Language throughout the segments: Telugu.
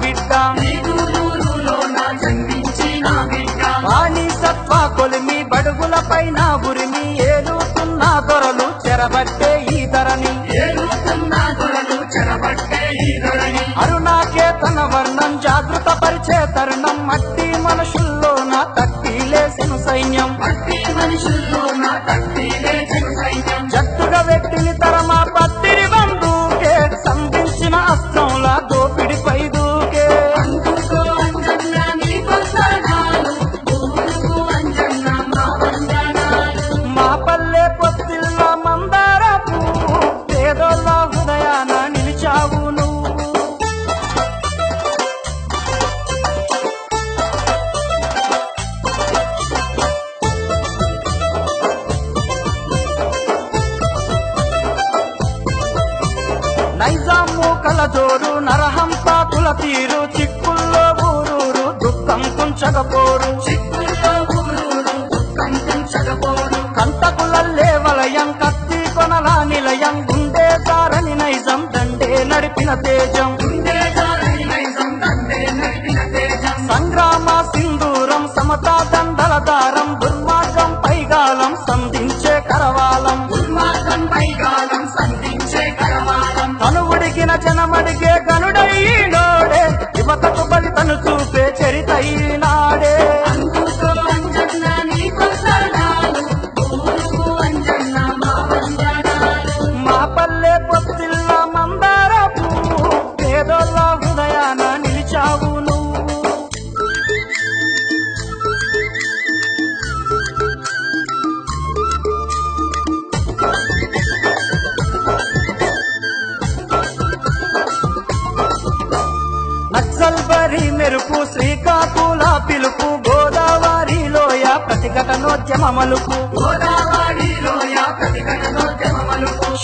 బిడ్డ. బానిసత్వ కొలిమి బడుగుల పైన ఉరిమి ఏలుతున్న దొరలు చెరబట్టే ఈ ధరని అరుణాకేతన వర్ణం జాగృత పరిచే తరుణం మట్టి నైజాము కలజోరు నరహంస కుల తీరు చిక్కుల్లో ఊరూరు దుఃఖం కుంచకపోరు. కంటకులల్లే వలయం కత్తి కొనల నిలయం గుండె దారని నైజం దండే నడిపిన తేజం. సంగ్రామ సింధూరం సమతా దండల దారం జనమడిగే శ్రీకాకుళ పిలుపు గోదావరి లోయ ప్రతిఘటనోద్యమ మలుపు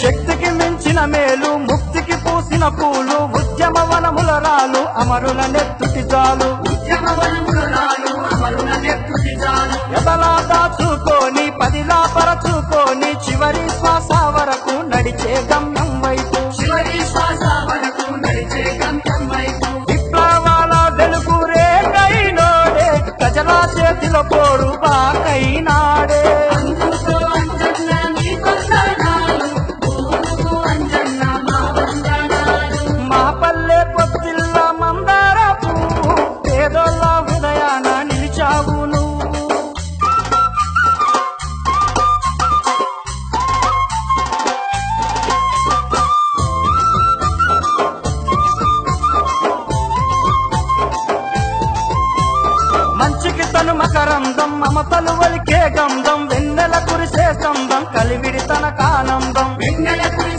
శక్తికి మించిన మేలు ముక్తికి పూసిన పూలు ఉద్యమ వనముల రాలు అమరుల నెత్తుటి జాలు. ఎదలా చేతిలో కురిసే స్తంభం కలివిడి తన కానందం వెన్నెల కురిసే